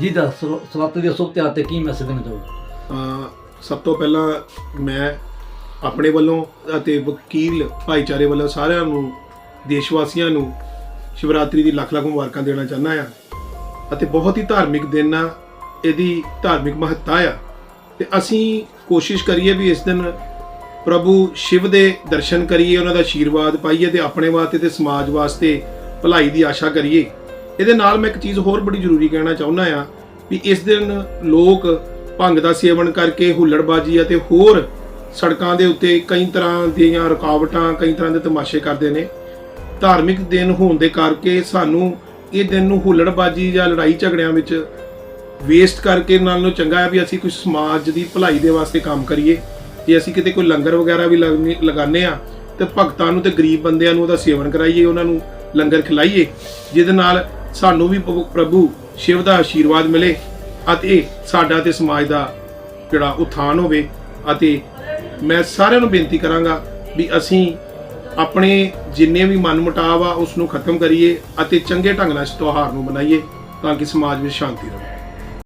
ਜੀ ਦਾ ਸਵਾਤੀ ਦੇ ਸੁਭ ਤਿਆਰ ਤੇ ਕੀ ਮੈਸੇਜ ਦੇਣਾ ਚਾਹੋਗੇ? ਸਭ ਤੋਂ ਪਹਿਲਾਂ ਮੈਂ ਆਪਣੇ ਵੱਲੋਂ ਅਤੇ ਵਕੀਲ ਭਾਈਚਾਰੇ ਵੱਲੋਂ ਸਾਰਿਆਂ ਨੂੰ ਦੇਸ਼ ਵਾਸੀਆਂ ਨੂੰ ਸ਼ਿਵਰਾਤਰੀ ਦੀ ਲੱਖ ਲੱਖ ਮੁਬਾਰਕਾਂ ਦੇਣਾ ਚਾਹੁੰਦਾ ਆ ਅਤੇ ਬਹੁਤ ਹੀ ਧਾਰਮਿਕ ਦਿਨ ਆ, ਇਹਦੀ ਧਾਰਮਿਕ ਮਹੱਤਤਾ ਆ। ਤੇ ਅਸੀਂ ਕੋਸ਼ਿਸ਼ ਕਰੀਏ ਵੀ ਇਸ ਦਿਨ ਪ੍ਰਭੂ ਸ਼ਿਵ ਦੇ ਦਰਸ਼ਨ ਕਰੀਏ, ਉਹਨਾਂ ਦਾ ਆਸ਼ੀਰਵਾਦ ਪਾਈਏ ਤੇ ਆਪਣੇ ਵਾਸਤੇ ਤੇ ਸਮਾਜ ਵਾਸਤੇ ਭਲਾਈ ਦੀ ਆਸ਼ਾ ਕਰੀਏ। ਇਹਦੇ ਨਾਲ ਮੈਂ ਇੱਕ ਚੀਜ਼ ਹੋਰ ਬੜੀ ਜ਼ਰੂਰੀ ਕਹਿਣਾ ਚਾਹੁੰਦਾ ਆ ਵੀ ਇਸ ਦਿਨ ਲੋਕ ਭੰਗ ਦਾ ਸੇਵਨ ਕਰਕੇ ਹੁੱਲੜਬਾਜੀ ਅਤੇ ਹੋਰ ਸੜਕਾਂ ਦੇ ਉੱਤੇ ਕਈ ਤਰ੍ਹਾਂ ਦੀਆਂ ਰੁਕਾਵਟਾਂ, ਕਈ ਤਰ੍ਹਾਂ ਦੇ ਤਮਾਸ਼ੇ ਕਰਦੇ ਨੇ। ਧਾਰਮਿਕ ਦਿਨ ਹੋਣ ਦੇ ਕਰਕੇ ਸਾਨੂੰ ਇਹ ਦਿਨ ਨੂੰ ਹੁੱਲੜਬਾਜੀ ਜਾਂ ਲੜਾਈ ਝਗੜਿਆਂ ਵਿੱਚ ਵੇਸਟ ਕਰਕੇ ਨਾਲ ਨੂੰ ਚੰਗਾ ਹੈ ਵੀ ਅਸੀਂ ਕੁਝ ਸਮਾਜ ਦੀ ਭਲਾਈ ਦੇ ਵਾਸਤੇ ਕੰਮ ਕਰੀਏ। ਜੇ ਅਸੀਂ ਕਿਤੇ ਕੋਈ ਲੰਗਰ ਵਗੈਰਾ ਵੀ ਲਗਾਉਂਦੇ- ਲਗਾਉਂਦੇ ਆ ਤੇ ਭਗਤਾਂ ਨੂੰ ਤੇ ਗਰੀਬ ਬੰਦਿਆਂ ਨੂੰ ਉਹਦਾ ਸੇਵਨ ਕਰਾਈਏ, ਉਹਨਾਂ ਨੂੰ ਲੰਗਰ ਖਿਲਾਈਏ, ਜਿਹਦੇ ਨਾਲ ਸਾਨੂੰ ਵੀ ਪ੍ਰਭੂ- ਪ੍ਰਭੂ ਸ਼ਿਵ ਦਾ ਆਸ਼ੀਰਵਾਦ ਮਿਲੇ ਅਤੇ ਸਾਡਾ ਤੇ ਸਮਾਜ ਦਾ ਜਿਹੜਾ ਉਥਾਨ ਹੋਵੇ ਅਤੇ ਮੈਂ ਸਾਰਿਆਂ ਨੂੰ ਬੇਨਤੀ ਕਰਾਂਗਾ ਵੀ ਅਸੀਂ ਆਪਣੇ ਜਿੰਨੇ ਵੀ ਮਨਮੁਟਾਵ ਆ ਉਸ ਨੂੰ ਖਤਮ ਕਰੀਏ ਅਤੇ ਚੰਗੇ ਢੰਗ ਨਾਲ ਇਸ ਤਿਉਹਾਰ ਨੂੰ ਮਨਾਈਏ ਤਾਂ ਕਿ ਸਮਾਜ ਵਿੱਚ ਸ਼ਾਂਤੀ ਰਹੇ।